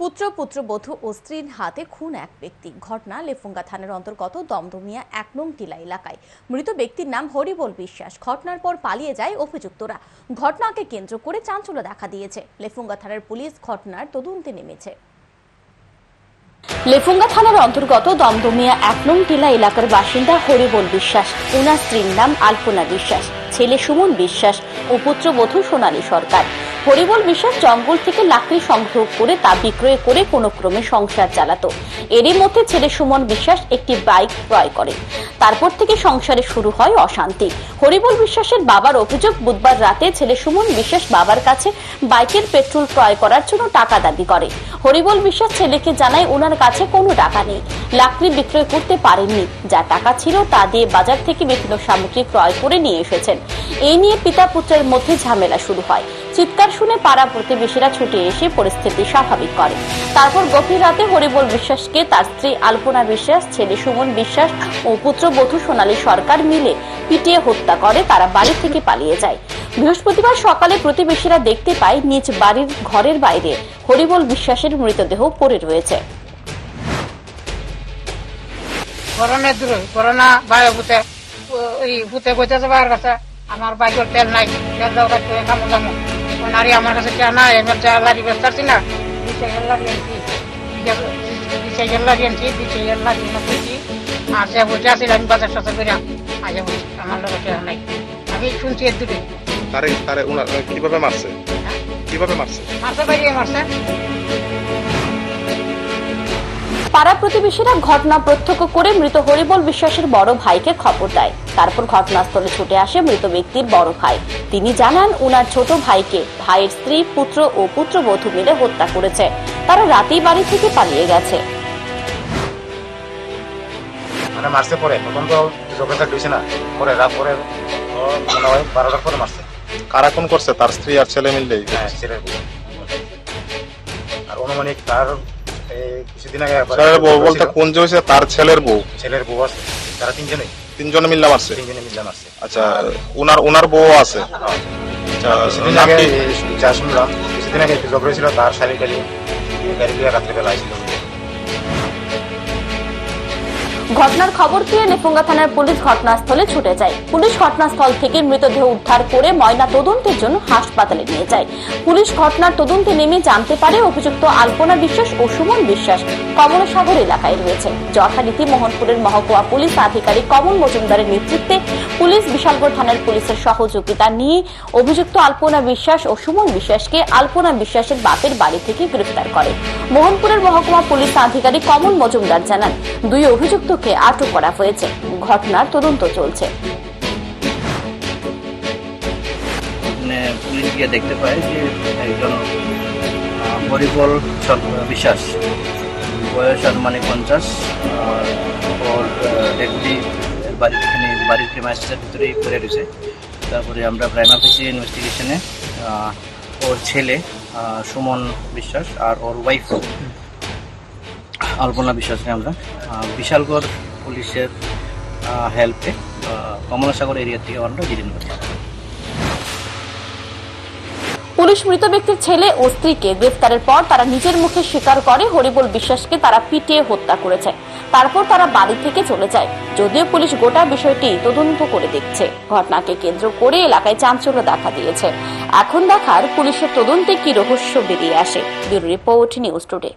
পুত্র, পুত্রবধূ ও স্ত্রীর হাতে খুন এক ব্যক্তি। ঘটনা লেফুঙ্গা থানার অন্তর্গত দমদমিয়া এক নং টিলা এলাকায়। মৃত ব্যক্তির নাম হরিবল বিশ্বাস। ঘটনার পর পালিয়ে যায় অভিযুক্তরা। ঘটনাকে কেন্দ্র করে চাঞ্চল্য দেখা দিয়েছে। লেফুঙ্গা থানার পুলিশ ঘটনার তদন্তে নেমেছে। লেফুঙ্গা থানার অন্তর্গত দমদমিয়া এক নং টিলা এলাকার বাসিন্দা হরিবল বিশ্বাস। ওনার স্ত্রীর নাম আলপনা বিশ্বাস। ছেলে সুমন বিশ্বাস ও পুত্রবধূ সোনালী সরকার। হরিবল বিশ্বাস জঙ্গল থেকে লাকড়ি সংগ্রহ করে তা বিক্রয় করে কোনো ক্রমে সংসার চালাতো। এরই মধ্যে ছেলে সুমন বিশ্বাস একটি বাইক ক্রয় করে। তারপর থেকে সংসারে শুরু হয় অশান্তি। হরিবল বিশ্বাসের বাবার অভিযোগ, বুধবার রাতে ছেলে সুমন বিশ্বাস বাবার কাছে বাইকের পেট্রোল ক্রয় করার জন্য টাকা দাবি করে। হরিবল বিশ্বাস ছেলেকে জানায়, ওনার কাছে কোনো টাকা নেই। লাকড়ি বিক্রয় করতে পারেননি। যা টাকা ছিল তা দিয়ে বাজার থেকে বিভিন্ন সামগ্রী ক্রয় করে নিয়ে এসেছেন। এই নিয়ে পিতা পুত্রের মধ্যে ঝামেলা শুরু হয়। চিৎকার শুনে পাড়া প্রতিবেশীরা ছুটে এসে পরিস্থিতি স্বাভাবিক করে। তারপর গভীর রাতে হরিবল বিশ্বাসকে তার স্ত্রী আলপনা বিশ্বাস, ছেলে সুমন বিশ্বাস ও পুত্রবধূ সোনালী সরকার মিলে পিটিয়ে হত্যা করে, তারা বাড়ি থেকে পালিয়ে যায়। বৃহস্পতিবার সকালে প্রতিবেশীরা দেখতে পায়, নিজ বাড়ির ঘরের বাইরে হরিবল বিশ্বাসের মৃতদেহ পড়ে রয়েছে। আমার বাইকের তেল নাই, তেল দাও কাছে কামো দামো নারী আমার কাছে কে না এবার যা লাড়ি ব্যস্ত আছি না? দিছে লাড়ি আনছি দিছে লাড়ি আনছি লাড়ি আনছি আর সে বসে আছি আমি বাজার সাথে করে বলছি আমার লোক নাই। আমি শুনছি এর দুটো তারে তারে কীভাবে মারছে? কীভাবে মারছে? মারছে বাইরে মারছে। পাড়া প্রতিবেশীরা ঘটনা প্রত্যক্ষ করে মৃত হরিবল বিশ্বাসের বড় ভাইকে খবর দেয়। তারপর ঘটনাস্থলে ছুটে আসে মৃত ব্যক্তির বড় ভাই। তিনি জানান উনার ছোট ভাইকে ভাইয়ের স্ত্রী পুত্র ও পুত্রবধূ মিলে হত্যা করেছে। তারা রাতেই বাড়ি থেকে পালিয়ে গেছে। মানে মারছে পরে। তখন তো যোগাযোগ হয়েছে না। পরে রাত পরে মনে হয় বারোটার পরে মারছে। কারা খুন করছে? তার স্ত্রী আর ছেলে মিললেই? হ্যাঁ বউ আর অনুমানিক তার কিছুদিন আগে ছেলের বউ বলতে কোন যে হয়েছে তার ছেলের বউ? ছেলের বউ আছে। তারা তিনজনে। তিনজনে মিল্লা মারছে? তিনজনে মিললাম মারছে। আচ্ছা ওনার ওনার বউ আছে? হ্যাঁ। আচ্ছা কিছুদিন আগে যা শুনলাম কিছুদিন আগে একটু ঝগড়া ছিল তার শাড়ি টাড়ি গাড়ি দিয়ে রাত্রিবেলা আসছিল ঘটনার খবর পেয়ে নেফুঙ্গা থানার পুলিশ ঘটনাস্থলে ছুটে যায়। পুলিশ ঘটনাস্থল থেকে মৃতদেহ উদ্ধার করে ময়না তদন্তের জন্য হাসপাতালে নিয়ে যায়। পুলিশ ঘটনার তদন্তে নেমে জানতে পারে অভিযুক্ত আলপনা বিশ্বাস ও সুমন বিশ্বাস কমলসাগর এলাকায় রয়েছে। যথারীতি মোহনপুরের মহকুমা পুলিশ আধিকারিক কমল মজুমদারের নেতৃত্বে পুলিশ বিশালগড় থানার পুলিশের সহযোগিতা নিয়ে অভিযুক্ত আলপনা বিশ্বাস ও সুমন বিশ্বাসকে আলপনা বিশ্বাসের বাপের বাড়ি থেকে গ্রেফতার করে। মোহনপুরের মহকুমা পুলিশ আধিকারিক কমল মজুমদার জানান, দুই অভিযুক্তকে আটক করা হয়েছে। ঘটনার তদন্ত চলছে। মানে পুলিশ গিয়ে দেখতে পায় যে একজন হরিবল বিশ্বাস। বয়স আনুমানিক পঞ্চাশ। ওর ডেপুটি বাড়ির এখানে বাড়ির প্রেমাইসের ভিতরেই পড়ে রয়েছে। তারপরে আমরা প্রাইম অফিসে ইনভেস্টিগেশনে ওর ছেলে সুমন বিশ্বাস আর ওর ওয়াইফ আলপনা বিশ্বাসকে আমরা। বিশালগড় পুলিশের হেল্পে কমলাসাগর এরিয়া থেকে আমরা ডিটেন করি পুলিশ মৃত ব্যক্তির ছেলে ও স্ত্রীকে গ্রেফতারের পর তারা নিজের মুখে স্বীকার করে হরিবল বিশ্বাসকে তারা পিটিয়ে হত্যা করেছে। তারপর তারা বাড়ি থেকে চলে যায়। যদিও পুলিশ গোটা বিষয়টি তদন্ত করে দেখছে। ঘটনাকে কেন্দ্র করে এলাকায় চাঞ্চল্য দেখা দিয়েছে। এখন দেখার পুলিশের তদন্তে কি রহস্য বেরিয়ে আসে। Bureau report news today.